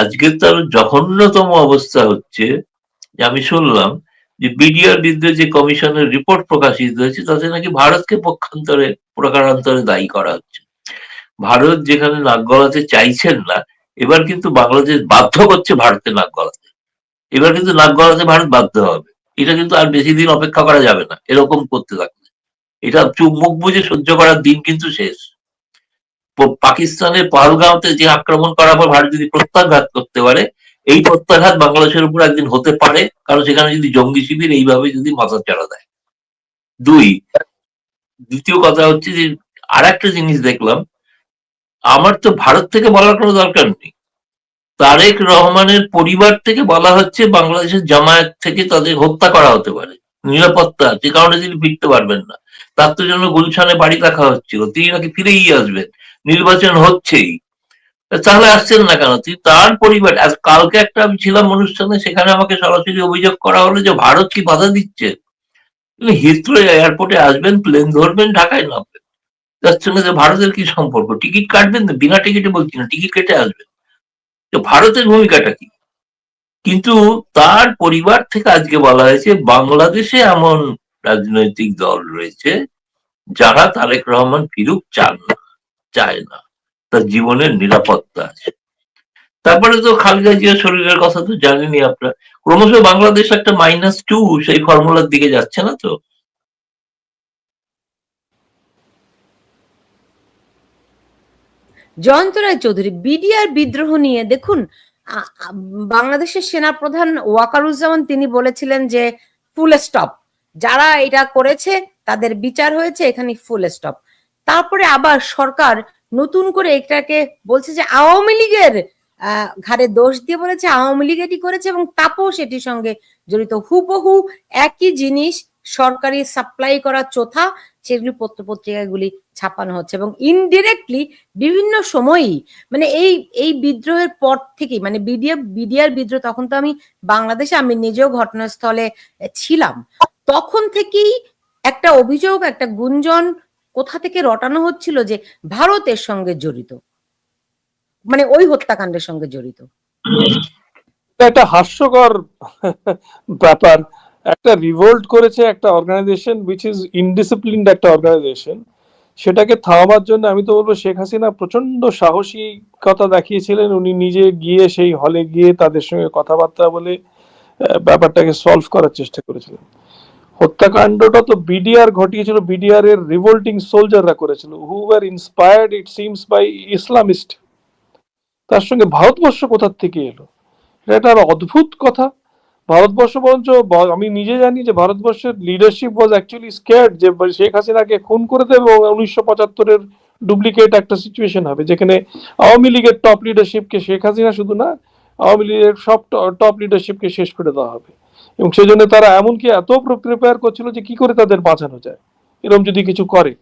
আজকে তার জঘন্যতম অবস্থা হচ্ছে, যে আমি শুনলাম যে বিডিআর বিরুদ্ধে যে কমিশনের রিপোর্ট প্রকাশিত হয়েছে, তাতে নাকি ভারতকে পক্ষান্তরে, প্রকারান্তরে দায়ী করা হচ্ছে। ভারত যেখানে নাক গলাতে চাইছেন না, এবার কিন্তু বাংলাদেশ বাধ্য করছে ভারতে নাক গলাতে। এবার কিন্তু নাক গলাতে ভারত বাধ্য হবে। এটা কিন্তু আর বেশি দিন অপেক্ষা করা যাবে না, এরকম করতে থাকলে। এটা চুপ মুখ বুঝে সহ্য করার দিন কিন্তু শেষ। পাকিস্তানের পাহলগাঁওতে যে আক্রমণ করার পর ভারত যদি প্রত্যাঘাত করতে পারে, এই প্রত্যাঘাত বাংলাদেশের উপর একদিন হতে পারে, কারণ সেখানে যদি জঙ্গি শিবির এইভাবে যদি মাথা চাড়া দেয়। দুই, দ্বিতীয় কথা হচ্ছে যে আর একটা জিনিস দেখলাম, আমার তো ভারত থেকে বলার কোনো দরকার নেই। তারেক রহমানের পরিবার থেকে বলা হচ্ছে বাংলাদেশের জামায়াত থেকে তাদের হত্যা করা হতে পারে, নিরাপত্তা যে কারণে তিনি ফিরতে পারবেন না। তার তো জন্য গুলশানে বাড়ি রাখা হচ্ছিল, তিনি নাকি ফিরেই আসবেন। নির্বাচন হচ্ছেই। তাহলে আসছেন না কেন? তিনি তার পরিবার আজ কালকে একটা আমি ছিলাম অনুষ্ঠানে, সেখানে আমাকে সরাসরি অভিযোগ করা হলো যে ভারত কি বাধা দিচ্ছে। হিথ্রো এয়ারপোর্টে আসবেন, প্লেন ধরবেন, ঢাকায় নামবেন। সঙ্গে যে ভারতের কি সম্পর্ক? টিকিট কাটবেন না? বিনা টিকিটে বলছি না, টিকিট কেটে আসবেন। তো ভারতের ভূমিকাটা কি? কিন্তু তার পরিবার থেকে আজকে বলা হয়েছে, বাংলাদেশে এমন রাজনৈতিক দল রয়েছে যারা তারেক রহমান ফিরুক চান না। চায় না। তার জীবনের নিরাপত্তা আছে। তারপরে তো খালেদা জিয়ার শরীরের কথা তো জানেনি আপনারা। ক্রমশ বাংলাদেশ একটা মাইনাস টু সেই ফর্মুলার দিকে যাচ্ছে না তো? জয়ন্ত রায় চৌধুরী, বিডিআর বিদ্রোহ নিয়ে দেখুন বাংলাদেশের সেনাপ্রধান ওয়াকারুজ্জামান তিনি বলেছিলেন যে ফুল স্টপ যারা এটা করেছে, তাদের বিচার হয়েছে এখানে ফুল স্টপ তারপরে আবার সরকার নতুন করে এটাকে বলছে যে আওয়ামী লীগের ঘাড়ে দোষ দিয়ে বলেছে, আওয়ামী লীগ এটি করেছে এবং তাপস এটির সঙ্গে জড়িত। হুবহু একই জিনিস সরকারি সাপ্লাই করা চোথা, সেগুলি পত্র পত্রিকাগুলি ছাপানো হচ্ছে এবং ইনডিরেক্টলি বিভিন্ন সময়ই মানে এই এই বিদ্রোহের পর থেকেই মানে বিডিআর বিডিআর বিদ্রোহ, তখন তো আমি বাংলাদেশে, আমি নিজেও ঘটনাস্থলে ছিলাম। তখন থেকেই একটা অভিযোগ, একটা গুঞ্জন কোথা থেকে রটানো হচ্ছিল যে ভারতের সঙ্গে জড়িত? মানে ওই হত্যাকাণ্ডের সঙ্গে জড়িত। একটা হাস্যকর ব্যাপার। একটা রিভোল্ট করেছে একটা অর্গানাইজেশন উইচ ইজ ইনডিসিপ্লিনড একটা অর্গানাইজেশন সেটাকে থামাবার জন্য আমি তো বলব শেখ হাসিনা প্রচণ্ড সাহসিকতা দেখিয়েছিলেন। উনি নিজে গিয়ে সেই হলে গিয়ে তাদের সঙ্গে কথাবার্তা বলে ব্যাপারটাকে সলভ করার চেষ্টা করেছিলেন। হত্যাকাণ্ডটা তো বিডিআর ঘটিয়েছিল বিডিআর এর রিভোল্টিং সোলজাররা করেছিল who are inspired it seems by Islamist তার সঙ্গে ভারতবর্ষ কোথার থেকে এলো? এটা একটা অদ্ভুত কথা। ভারতবর্ষ বরঞ্চ আমি নিজে জানি যে ভারতবর্ষের লিডারশিপ ওয়াজ অ্যাকচুয়ালি স্কেয়ার্ড যে শেখ হাসিনাকে খুন করে দেবে এবং উনিশশো পঁচাত্তরের ডুপ্লিকেট একটা সিচুয়েশন হবে, যেখানে আওয়ামী লীগের টপ লিডারশিপকে শেখ হাসিনা শুধু না, আওয়ামী লীগের সব টপ লিডারশিপকে শেষ করে দেওয়া হবে। এবং সেই জন্য তারা এমনকি এত প্রিপেয়ার করছিল যে কি করে তাদের বাঁচানো যায়। এরকম যদি কিছু করে।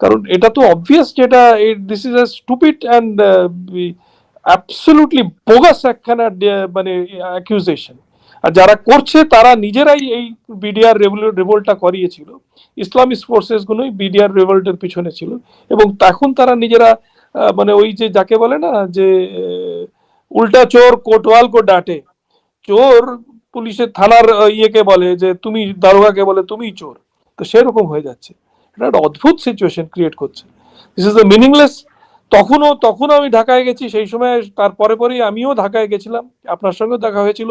কারণ এটা তো অবভিয়াস যেটা this is a stupid and absolutely bogus একখানা মানে অ্যাকিউজেশন আর যারা করছে, তারা নিজেরাই এই বিডিআর রেভোল্টটা করিয়েছিল। ইসলামিস্ট ফোর্সেস গুলোই বিডিআর রেভোল্টের পিছনে ছিল। এবং তখন তারা নিজেরা মানে ওই যে যাকে বলে না, যে উল্টা চোর কোটওয়াল কো ডাটে। চোর পুলিশের থানার ইয়েকে বলে যে তুমি দারোগাকে বলে তুমি চোর। তো সেরকম হয়ে যাচ্ছে। এটা একটা অদ্ভুত সিচুয়েশন ক্রিয়েট করছে। দিস ইজ দ্য মিনিংলেস তখনও তখনও আমি ঢাকায় গেছি, সেই সময় তারপরে পরেই আমিও ঢাকায় গেছিলাম। আপনার সঙ্গেও দেখা হয়েছিল।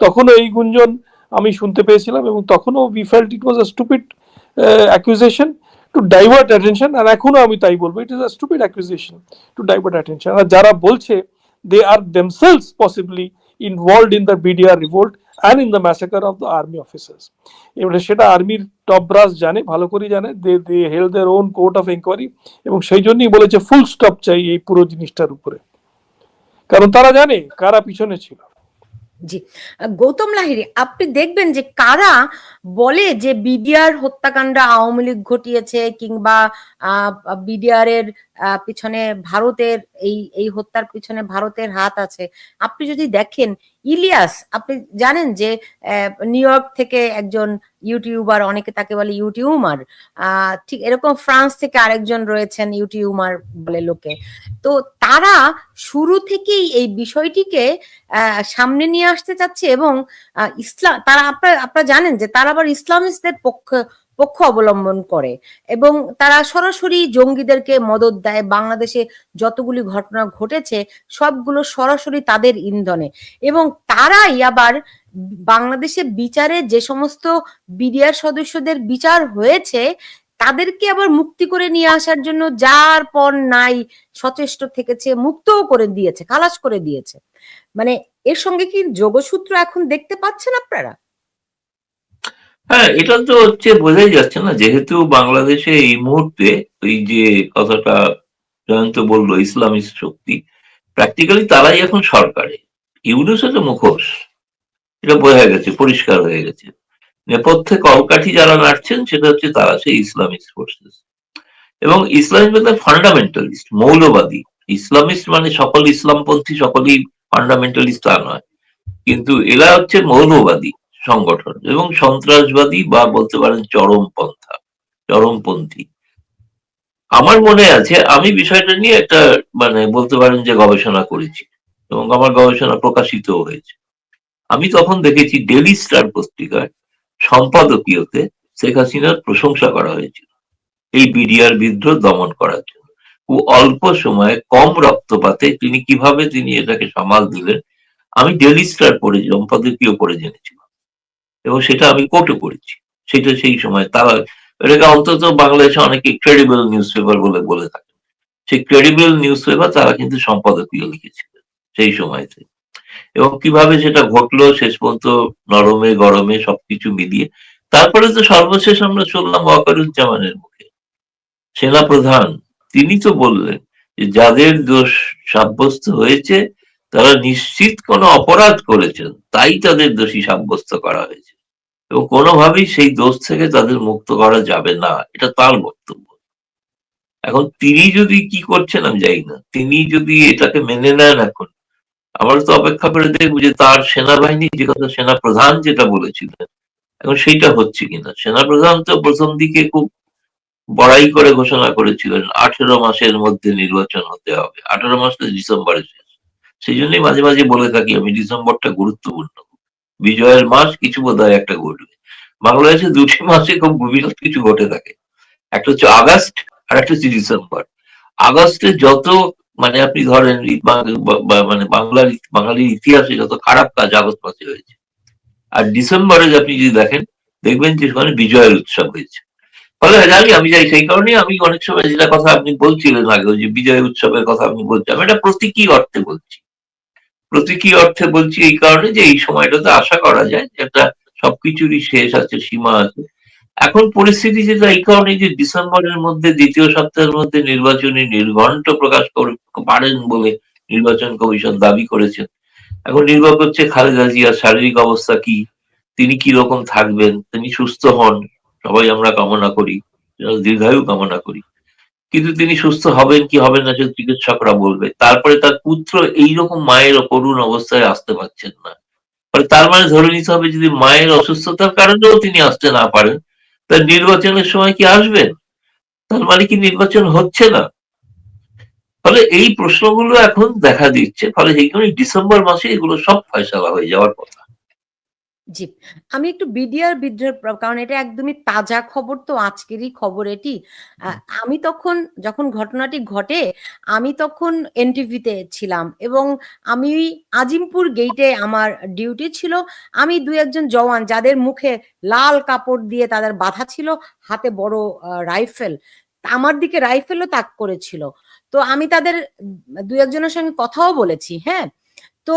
তখনও এই গুঞ্জন আমি শুনতে পেয়েছিলাম এবং তখনও we felt it was a stupid accusation to divert attention আর এখনও আমি তাই বলব it is a stupid accusation to divert attention আর যারা বলছে they are themselves possibly involved in the BDR revolt and in the massacre of the army officers এবারে সেটা আর্মির top brass জানে, ভালো করেই জানে। They they held their own court of inquiry এবং সেই জন্যই বলেছে ফুল স্টপ চাই এই পুরো জিনিসটার উপরে। কারণ তারা জানে কারা পিছনে ছিল। জি। গৌতম লাহিড়ী, আপনি দেখবেন যে কারা বলে যে বিডিআর হত্যাকাণ্ড আওয়ামী লীগ ঘটিয়েছে কিংবা বিডিআর এর পিছনে ভারতের, এই এই হত্যার পিছনে ভারতের হাত আছে। আপনি যদি দেখেন ইলিয়াস, আপনি জানেন যে নিউ ইয়র্ক থেকে একজন ইউটিউবার অনেকে তাকে বলে ইউটিউমার ঠিক এরকম ফ্রান্স থেকে আরেকজন রয়েছেন ইউটিউমার বলে লোকে। তো তারা শুরু থেকেই এই বিষয়টিকে সামনে নিয়ে আসতে চাচ্ছে এবং ইসলাম তারা আপনারা আপনারা জানেন যে তারা আবার ইসলামিস্টদের পক্ষ পক্ষ অবলম্বন করে এবং তারা সরাসরি জঙ্গিদেরকে মদত দেয়। বাংলাদেশে যতগুলি ঘটনা ঘটেছে, সবগুলো সরাসরি তাদের ইন্ধনে এবং তারাই আবার বাংলাদেশে বিচারে যে সমস্ত বিডিআর সদস্যদের বিচার হয়েছে, তাদেরকে আবার মুক্তি করে নিয়ে আসার জন্য যার পর নাই, সচেষ্ট থেকেছে, মুক্তও করে দিয়েছে, খালাস করে দিয়েছে। মানে এর সঙ্গে কি যোগসূত্র এখন দেখতে পাচ্ছেন আপনারা? হ্যাঁ এটা তো হচ্ছে বোঝাই যাচ্ছে না। যেহেতু বাংলাদেশে এই মুহূর্তে ওই যে কথাটা জয়ন্ত বলল ইসলামিস্ট শক্তি প্র্যাকটিক্যালি তারাই এখন সরকারে। ইউনুস হচ্ছে মুখোশ। এটা বোঝা গেছে, পরিষ্কার হয়ে গেছে। নেপথ্যে কলকাঠি যারা নাড়ছেন, সেটা হচ্ছে তারা সেই ইসলামিস্ট ফোর্সেস এবং ইসলামিস্ট মানে ফান্ডামেন্টালিস্ট মৌলবাদী। ইসলামিস্ট মানে সকল ইসলামপন্থী, সকলেই ফান্ডামেন্টালিস্ট তা নয়। কিন্তু এরা হচ্ছে মৌলবাদী। সংগঠন এবং সন্ত্রাসবাদী বা বলতে পারেন চরমপন্থা, চরমপন্থী। আমার মনে আছে, আমি বিষয়টা নিয়ে একটা মানে বলতে পারেন যে গবেষণা করেছি এবং আমার গবেষণা প্রকাশিত হয়েছে। আমি তখন দেখেছি ডেলি স্টার পত্রিকার সম্পাদকীয়তে শেখ হাসিনার প্রশংসা করা হয়েছিল এই বিডিআর বিদ্রোহ দমন করার জন্য। খুব অল্প সময়ে কম রক্তপাতে তিনি কীভাবে তিনি এটাকে সামাল দিলেন, আমি ডেলি স্টার পড়ে, সম্পাদকীয় পড়ে জেনেছিলাম এবং সেটা আমি কোটও করেছি। সেটা সেই সময় তারা, এটাকে অন্তত বাংলাদেশে অনেকে ক্রেডিবল নিউজ পেপার বলে বলে থাকে। সেই ক্রেডিবল নিউজ পেপার তারা কিন্তু সম্পাদকীয় লিখেছিলেন সেই সময়তে। এবং কীভাবে সেটা ঘটলো, শেষ পর্যন্ত নরমে, গরমে সবকিছু মিলিয়ে। তারপরে তো সর্বশেষ আমরা শুনলাম ওয়াকারুজ্জামানের মুখে। সেনাপ্রধান, তিনি তো বললেন যে যাদের দোষ সাব্যস্ত হয়েছে তারা নিশ্চিত কোনো অপরাধ করেছেন, তাই তাদের দোষী সাব্যস্ত করা হয়েছে। এবং কোনোভাবেই সেই দোষ থেকে তাদের মুক্ত করা যাবে না, এটা তার বক্তব্য। এখন তিনি যদি কি করছেন আমি জানি না। তিনি যদি এটাকে মেনে নেন এখন, আমরা তো অপেক্ষা করে দেখব যে তার সেনাবাহিনী যে কথা সেনা প্রধান যেটা বলেছিলেন, এখন সেইটা হচ্ছে কিনা? সেনা প্রধান তো প্রথম দিকে খুব বড়াই করে ঘোষণা করেছিলেন, আঠেরো মাসের মধ্যে নির্বাচন হতে হবে। আঠেরো মাস তো ডিসেম্বরে সেই জন্যই মাঝে মাঝে বলে থাকি, আমি ডিসেম্বরটা গুরুত্বপূর্ণ। বিজয়ের মাস কিছু বোধ একটা ঘটবে। বাংলাদেশে দুটি মাসে খুব গভীর কিছু ঘটে থাকে। একটা হচ্ছে আগস্ট আর একটা হচ্ছে ডিসেম্বর। আগস্টে যত মানে আপনি ধরেন মানে বাংলার বাঙালির ইতিহাসে যত খারাপ কাজ আগস্ট মাসে হয়েছে। আর ডিসেম্বরে আপনি যদি দেখেন, দেখবেন যে সেখানে বিজয়ের উৎসব হয়েছে। ফলে জানি, আমি যাই, সেই কারণে আমি অনেক সময় যেটা কথা আপনি বলছিলেন আগে যে বিজয় উৎসবের কথা আপনি বলছেন আমি এটা প্রতীকী অর্থে বলছি। প্রতীকী অর্থে বলছি এই কারণে যে এই সময়টাতে আশা করা যায় যে একটা সবকিছুরই শেষ আছে, সীমা আছে। এখন পরিস্থিতি যেটা, এই কারণে যে ডিসেম্বরের মধ্যে, দ্বিতীয় সপ্তাহের মধ্যে নির্বাচনী নির্ঘণ্ট প্রকাশ পারেন বলে নির্বাচন কমিশন দাবি করেছেন এখন নির্ভর করছে খালেদা জিয়ার শারীরিক অবস্থা কি, তিনি কি রকম থাকবেন, তিনি সুস্থ হন, সবাই আমরা কামনা করি, দীর্ঘায়ু কামনা করি। কিন্তু তিনি সুস্থ হবেন কি হবেন না চিকিৎসকরা বলবে। তারপরে তার পুত্র এইরকম মায়ের করুণ অবস্থায় আসতে পারছেন না। তার মানে ধরে নিতে হবে, যদি মায়ের অসুস্থতার কারণেও তিনি আসতে না পারেন তার নির্বাচনের সময় কি আসবেন? তার মানে কি নির্বাচন হচ্ছে না? ফলে এই প্রশ্নগুলো এখন দেখা দিচ্ছে। ফলে কারণে ডিসেম্বর মাসে এগুলো সব ফয়সালা হয়ে যাওয়ার কথা। জি। আমি একটু বিডিআর বিদ্রোহের প্র- কারণ এটা একদমই তাজা খবর তো আজকেরই খবর এটি। আমি তখন যখন ঘটনাটি ঘটে আমি তখন এনটিভিতে ছিলাম এবং আমি আজিমপুর গেইটে আমার ডিউটি ছিল। আমি দুই একজন জওয়ান যাদের মুখে লাল কাপড় দিয়ে তাদের বাধা ছিল হাতে বড় রাইফেল আমার দিকে রাইফেলও তাক করেছিল। তো আমি তাদের দুই একজনের সঙ্গে কথাও বলেছি হ্যাঁ? তো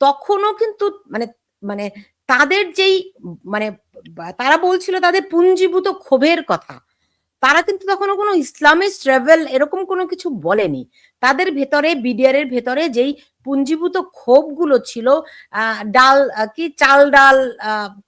তখনও কিন্তু মানে মানে তাদের যেই মানে তারা বলছিল তাদের পুঞ্জীভূত ক্ষোভের কথা। তারা কিন্তু তখনও কোনো ইসলামিস্ট রেভেল এরকম কোনো কিছু বলেনি। তাদের ভেতরে বিডিআর এর ভেতরে যেই পুঞ্জীভূত ক্ষোভগুলো ছিল ডাল কি চাল ডাল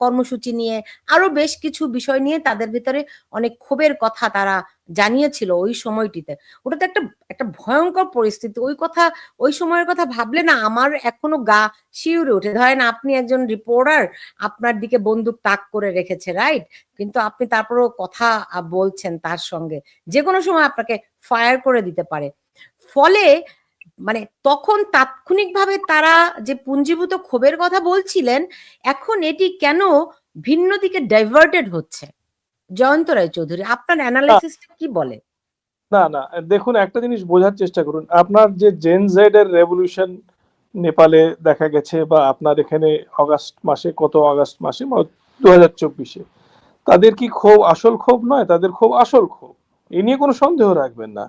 কর্মসূচি নিয়ে আরও বেশ কিছু বিষয় নিয়ে তাদের ভেতরে অনেক ক্ষোভের কথা তারা জানিয়েছিল ওই সময়টিতে। ওটা তো একটা একটা ভয়ঙ্কর পরিস্থিতি। ওই কথা, ওই সময়ের কথা ভাবলে না আমার এখনও গা শিউরে ওঠে। ধরেন আপনি একজন রিপোর্টার আপনার দিকে বন্দুক তাক করে রেখেছে রাইট কিন্তু আপনি তারপরেও কথা বলছেন তার সঙ্গে। যে কোনো সময় আপনাকে ফায়ার করে দিতে পারে। ফলে মানে তখন তাৎক্ষণিকভাবে তারা যে পুঞ্জীভূত ক্ষোভের কথা বলছিলেন, এখন এটি কেন ভিন্ন দিকে ডাইভার্টেড হচ্ছে? জয়ন্ত রায় চৌধুরী আপনার অ্যানালাইসিসটা কি বলে? না না, দেখুন, একটা জিনিস বোঝার চেষ্টা করুন। আপনার যে জেন জেড এর রেভলিউশন নেপালে দেখা গেছে বা আপনার এখানে অগাস্ট মাসে, কত আগস্ট মাসে দু হাজার চব্বিশে, তাদের কি ক্ষোভ আসল ক্ষোভ নয়? তাদের ক্ষোভ আসল ক্ষোভ। এ নিয়ে কোনো সন্দেহ রাখবেন না।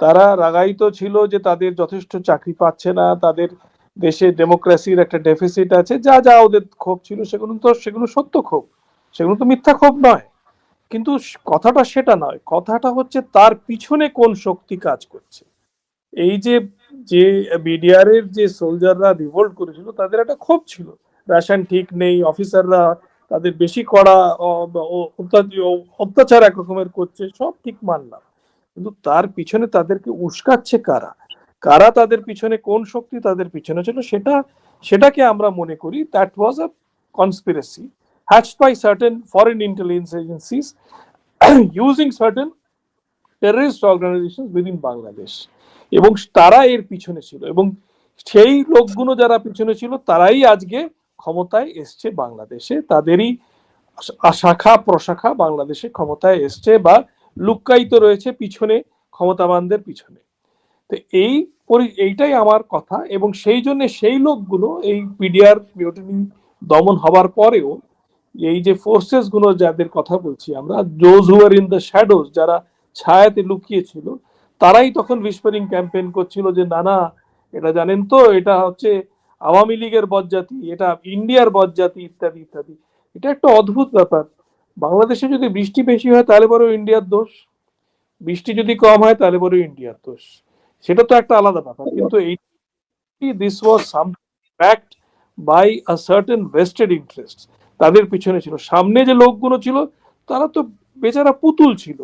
তারা রাগায়িত ছিল যে তাদের যথেষ্ট চাকরি পাচ্ছে না, তাদের দেশে ডেমোক্রেসির একটা ডেফিসিট আছে, যা যা ওদের ক্ষোভ ছিল সেগুলো তো, সেগুলো সত্য ক্ষোভ, সেগুলো তো মিথ্যা ক্ষোভ নয়। কিন্তু কথাটা সেটা নয়, কথাটা হচ্ছে তার পিছনে কোন শক্তি কাজ করছে। এই যে যে বিডিআর এর যে সোলজাররা রিভোল্ট করেছিল, তাদের একটা ক্ষোভ ছিল। রেশন ঠিক নেই অফিসাররা তাদের বেশি কড়া অত্যাচার এক রকমের করছে, সব ঠিক মানলাম। কিন্তু তার পিছনে তাদেরকে উস্কাচ্ছে কারা? কারা তাদের পিছনে, কোন শক্তি তাদের পিছনে ছিল সেটা, সেটাকে আমরা মনে করি that was a conspiracy hatched by certain foreign intelligence agencies using certain terrorist organizations within Bangladesh এবং তারা এর পিছনে ছিল এবং সেই লোকগুলো যারা পিছনে ছিল, তারাই আজকে ক্ষমতায় এসছে বাংলাদেশে, তাদেরই শাখা প্রশাখা বাংলাদেশে ক্ষমতায় এসছে বা লুক্কায়িত রয়েছে পিছনে, ক্ষমতাবানদের পিছনে। তো এই এইটাই আমার কথা এবং সেই জন্য সেই লোকগুলো এই পিডিআর মিউটিনি দমন হবার পরেও এই যে ফোর্সেসগুলো যাদের কথা বলছি আমরা those who are in the shadows যারা ছায়াতে লুকিয়েছিল, তারাই তখন উইসপারিং ক্যাম্পেইন করছিল যে, না না, এটা জানেন তো, এটা হচ্ছে আওয়ামী লীগের বদজাতি, এটা ইন্ডিয়ার বদজাতি ইত্যাদি ইত্যাদি। এটা একটা অদ্ভুত ব্যাপার। বাংলাদেশে যদি বৃষ্টি বেশি হয়, তাহলে বড় ইন্ডিয়ার দোষ। বৃষ্টি যদি কম হয়, তাহলে বড় ইন্ডিয়ার দোষ। সেটা তো একটা আলাদা ব্যাপার। কিন্তু এই this was some backed by a certain vested interest তাদের পিছনে ছিল। সামনে যে লোকগুলো ছিল, তারা তো বেচারা পুতুল ছিল।